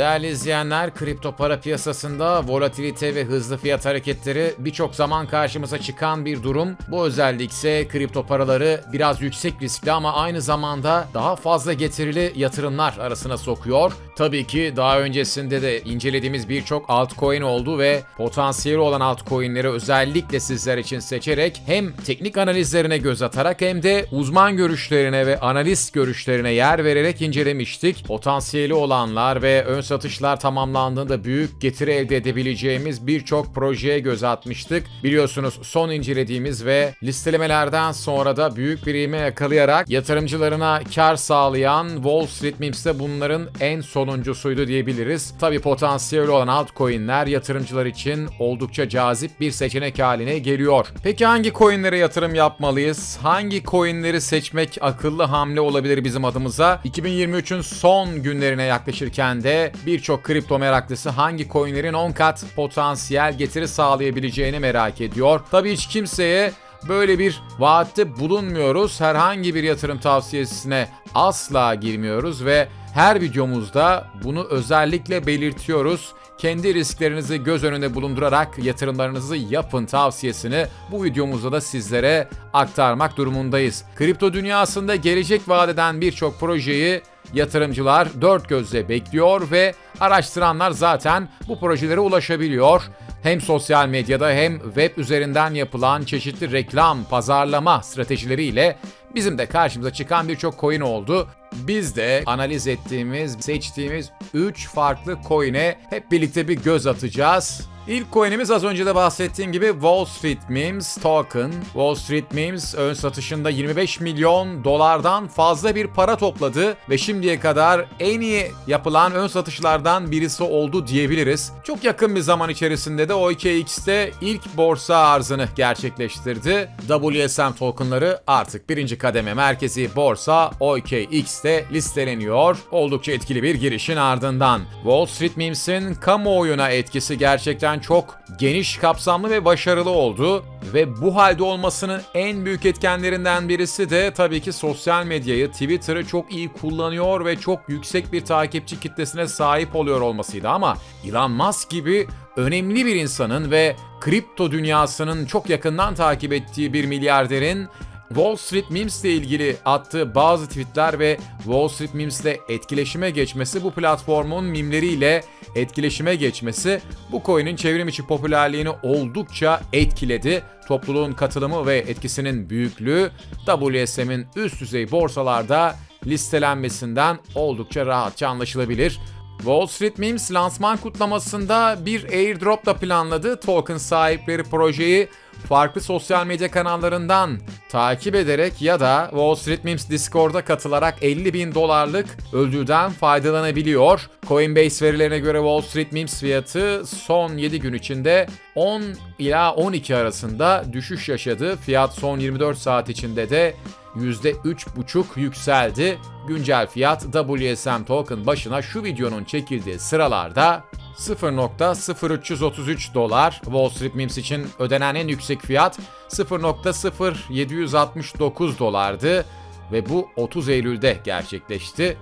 Değerli izleyenler, kripto para piyasasında volatilite ve hızlı fiyat hareketleri birçok zaman karşımıza çıkan bir durum. Bu özellik ise kripto paraları biraz yüksek riskli ama aynı zamanda daha fazla getirili yatırımlar arasına sokuyor. Tabii ki daha öncesinde de incelediğimiz birçok altcoin oldu ve potansiyeli olan altcoin'leri özellikle sizler için seçerek hem teknik analizlerine göz atarak hem de uzman görüşlerine ve analist görüşlerine yer vererek incelemiştik. Potansiyeli olanlar ve ön satışlar tamamlandığında büyük getiri elde edebileceğimiz birçok projeye göz atmıştık. Biliyorsunuz son incelediğimiz ve listelemelerden sonra da büyük bir ivme yakalayarak yatırımcılarına kar sağlayan Wall Street Memes de bunların en sonuncusuydu diyebiliriz. Tabi potansiyeli olan altcoin'ler yatırımcılar için oldukça cazip bir seçenek haline geliyor. Peki hangi coin'lere yatırım yapmalıyız? Hangi coin'leri seçmek akıllı hamle olabilir bizim adımıza? 2023'ün son günlerine yaklaşırken de birçok kripto meraklısı hangi coin'lerin 10 kat potansiyel getiri sağlayabileceğini merak ediyor. Tabii hiç kimseye böyle bir vaatte bulunmuyoruz. Herhangi bir yatırım tavsiyesine asla girmiyoruz ve her videomuzda bunu özellikle belirtiyoruz. Kendi risklerinizi göz önünde bulundurarak yatırımlarınızı yapın tavsiyesini bu videomuzda da sizlere aktarmak durumundayız. Kripto dünyasında gelecek vadeden birçok projeyi yatırımcılar dört gözle bekliyor ve araştıranlar zaten bu projelere ulaşabiliyor. Hem sosyal medyada hem web üzerinden yapılan çeşitli reklam, pazarlama stratejileriyle bizim de karşımıza çıkan birçok coin oldu. Biz de analiz ettiğimiz, seçtiğimiz 3 farklı coin'e hep birlikte bir göz atacağız. İlk coin'imiz az önce de bahsettiğim gibi Wall Street Memes Token. Wall Street Memes ön satışında 25 milyon dolardan fazla bir para topladı ve şimdiye kadar en iyi yapılan ön satışlardan birisi oldu diyebiliriz. Çok yakın bir zaman içerisinde de OKX'te ilk borsa arzını gerçekleştirdi. WSM tokenları artık birinci kademe merkezi borsa OKX'te listeleniyor. Oldukça etkili bir girişin ardından. Wall Street Memes'in kamuoyuna etkisi gerçekten çok geniş kapsamlı ve başarılı oldu ve bu halde olmasının en büyük etkenlerinden birisi de tabii ki sosyal medyayı, Twitter'ı çok iyi kullanıyor ve çok yüksek bir takipçi kitlesine sahip oluyor olmasıydı. Ama Elon Musk gibi önemli bir insanın ve kripto dünyasının çok yakından takip ettiği bir milyarderin Wall Street Memes ile ilgili attığı bazı tweetler ve Wall Street Memes ile etkileşime geçmesi bu platformun mimleriyle etkileşime geçmesi bu coin'in çevrim içi popülerliğini oldukça etkiledi. Topluluğun katılımı ve etkisinin büyüklüğü WSM'in üst düzey borsalarda listelenmesinden oldukça rahatça anlaşılabilir. Wall Street Memes lansman kutlamasında bir airdrop da planladı. Token sahipleri projeyi farklı sosyal medya kanallarından takip ederek ya da Wall Street Memes Discord'a katılarak 50 bin dolarlık ödülden faydalanabiliyor. Coinbase verilerine göre Wall Street Memes fiyatı son 7 gün içinde 10 ila 12 arasında düşüş yaşadı. Fiyat son 24 saat içinde de %3,5 yükseldi. Güncel fiyat WSM token başına şu videonun çekildiği sıralarda 0.0333 dolar. Wall Street Memes için ödenen en yüksek fiyat 0.0769 dolardı ve bu 30 Eylül'de gerçekleşti.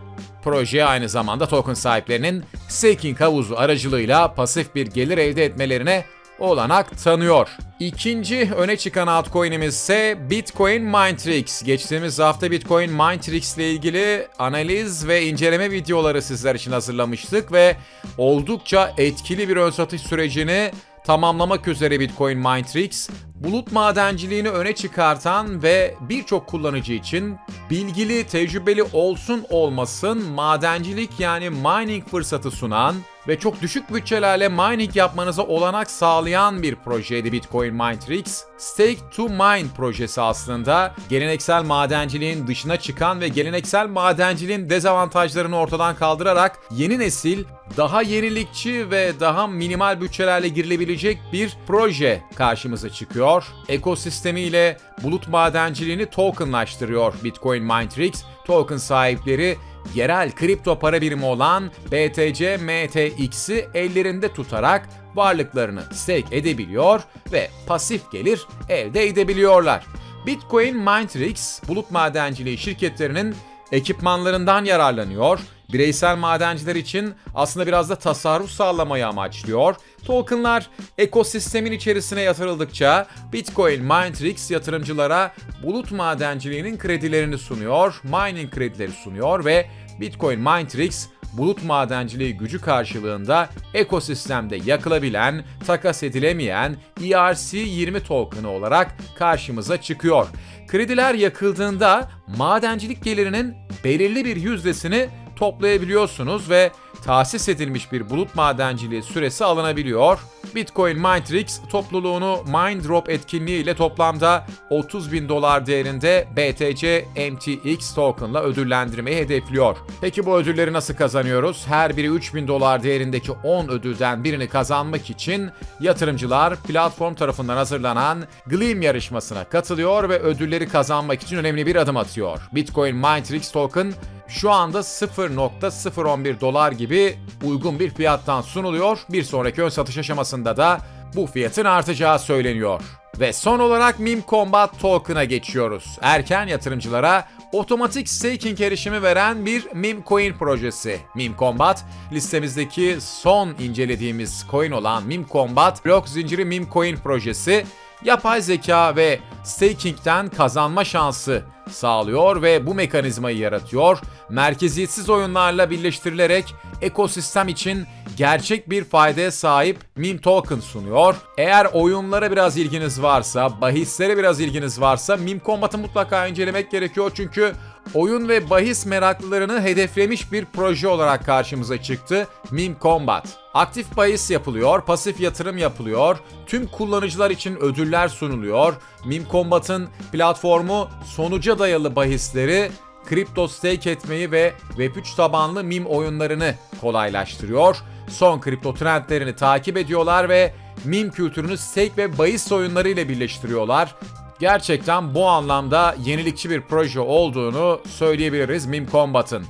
Proje aynı zamanda token sahiplerinin staking havuzu aracılığıyla pasif bir gelir elde etmelerine olanak tanıyor. İkinci öne çıkan altcoin'imiz ise Bitcoin Mindtrix. Geçtiğimiz hafta Bitcoin Mindtrix ile ilgili analiz ve inceleme videoları sizler için hazırlamıştık ve oldukça etkili bir ön satış sürecini tamamlamak üzere Bitcoin Mindtrix, bulut madenciliğini öne çıkartan ve birçok kullanıcı için bilgili, tecrübeli olsun olmasın madencilik yani mining fırsatı sunan ve çok düşük bütçelerle mining yapmanıza olanak sağlayan bir projeydi Bitcoin Mindtrix. Stake to Mine projesi aslında geleneksel madenciliğin dışına çıkan ve geleneksel madenciliğin dezavantajlarını ortadan kaldırarak yeni nesil daha yenilikçi ve daha minimal bütçelerle girilebilecek bir proje karşımıza çıkıyor. Ekosistemiyle bulut madenciliğini tokenlaştırıyor Bitcoin Mindtrix. Token sahipleri yerel kripto para birimi olan BTC MTX'i ellerinde tutarak varlıklarını stake edebiliyor ve pasif gelir elde edebiliyorlar. Bitcoin Mindtrix, bulut madenciliği şirketlerinin ekipmanlarından yararlanıyor. Bireysel madenciler için aslında biraz da tasarruf sağlamayı amaçlıyor. Tokenlar ekosistemin içerisine yatırıldıkça Bitcoin Minetrix yatırımcılara bulut madenciliğinin kredilerini sunuyor, mining kredileri sunuyor ve Bitcoin Minetrix bulut madenciliği gücü karşılığında ekosistemde yakılabilen, takas edilemeyen E ERC-20 token'ı olarak karşımıza çıkıyor. Krediler yakıldığında madencilik gelirinin belirli bir yüzdesini toplayabiliyorsunuz ve tahsis edilmiş bir bulut madenciliği süresi alınabiliyor. Bitcoin Minetrix topluluğunu Minedrop etkinliği ile toplamda 30 bin dolar değerinde BTC MTX tokenla ödüllendirmeyi hedefliyor. Peki bu ödülleri nasıl kazanıyoruz? Her biri 3 bin dolar değerindeki 10 ödülden birini kazanmak için yatırımcılar platform tarafından hazırlanan Gleam yarışmasına katılıyor ve ödülleri kazanmak için önemli bir adım atıyor. Bitcoin Minetrix token şu anda 0.011 dolar gibi uygun bir fiyattan sunuluyor. Bir sonraki ön satış aşamasında da bu fiyatın artacağı söyleniyor. Ve son olarak Meme Combat Token'a geçiyoruz. Erken yatırımcılara otomatik staking erişimi veren bir meme coin projesi. Meme Combat listemizdeki son incelediğimiz coin olan Meme Combat blok zinciri meme coin projesi yapay zeka ve staking'den kazanma şansı sağlıyor ve bu mekanizmayı yaratıyor. Merkeziyetsiz oyunlarla birleştirilerek ekosistem için gerçek bir faydaya sahip meme token sunuyor. Eğer oyunlara biraz ilginiz varsa, bahislere biraz ilginiz varsa Meme Combat'ı mutlaka incelemek gerekiyor çünkü oyun ve bahis meraklılarını hedeflemiş bir proje olarak karşımıza çıktı Meme Combat. Aktif bahis yapılıyor, pasif yatırım yapılıyor, tüm kullanıcılar için ödüller sunuluyor. Meme Combat'ın platformu sonuca dayalı bahisleri kripto stake etmeyi ve Web3 tabanlı meme oyunlarını kolaylaştırıyor. Son kripto trendlerini takip ediyorlar ve meme kültürünü stake ve bahis oyunları ile birleştiriyorlar. Gerçekten bu anlamda yenilikçi bir proje olduğunu söyleyebiliriz Meme Combat'ın.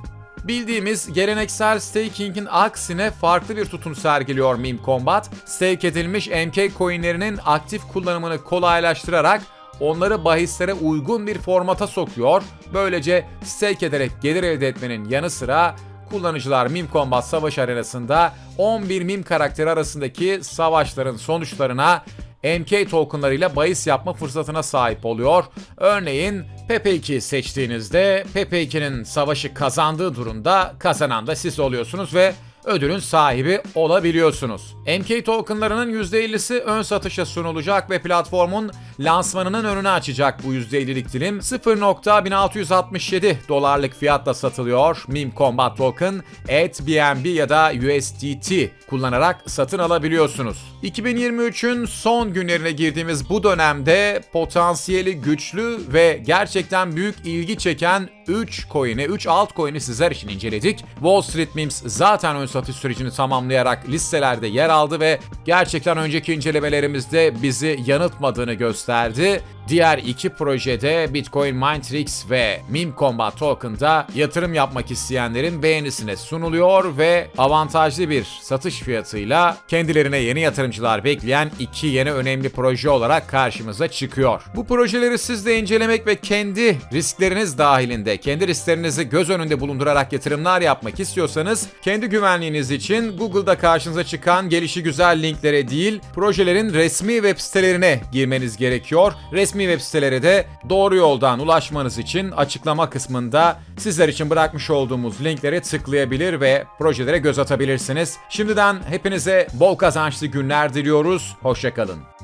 Bildiğimiz geleneksel staking'in aksine farklı bir tutum sergiliyor Meme Combat. Stake edilmiş MK coinlerinin aktif kullanımını kolaylaştırarak onları bahislere uygun bir formata sokuyor. Böylece stake ederek gelir elde etmenin yanı sıra kullanıcılar Meme Combat savaş arenasında 11 meme karakteri arasındaki savaşların sonuçlarına MK tokenlarıyla bahis yapma fırsatına sahip oluyor. Örneğin Pepe 2 seçtiğinizde Pepe 2'nin savaşı kazandığı durumda kazanan da siz oluyorsunuz ve ödülün sahibi olabiliyorsunuz. MK tokenlarının %50'si ön satışa sunulacak ve platformun lansmanının önünü açacak bu %50'lik dilim. 0.1667 dolarlık fiyatla satılıyor. Meme Combat Token, BNB ya da USDT kullanarak satın alabiliyorsunuz. 2023'ün son günlerine girdiğimiz bu dönemde potansiyeli güçlü ve gerçekten büyük ilgi çeken 3 coin'i, 3 altcoin'i sizler için inceledik. Wall Street Memes zaten ön satış sürecini tamamlayarak listelerde yer aldı ve gerçekten önceki incelemelerimizde bizi yanıltmadığını gösterdi. Diğer iki projede Bitcoin Minetrix ve Meme Combat Token'da yatırım yapmak isteyenlerin beğenisine sunuluyor ve avantajlı bir satış fiyatıyla kendilerine yeni yatırımcılar bekleyen iki yeni önemli proje olarak karşımıza çıkıyor. Bu projeleri siz de incelemek ve kendi riskleriniz dahilinde, kendi risklerinizi göz önünde bulundurarak yatırımlar yapmak istiyorsanız kendi güvenliğiniz için Google'da karşınıza çıkan gelişi güzel linklere değil, projelerin resmi web sitelerine girmeniz gerekiyor. Resmi web siteleri de doğru yoldan ulaşmanız için açıklama kısmında sizler için bırakmış olduğumuz linklere tıklayabilir ve projelere göz atabilirsiniz. Şimdiden hepinize bol kazançlı günler diliyoruz. Hoşçakalın.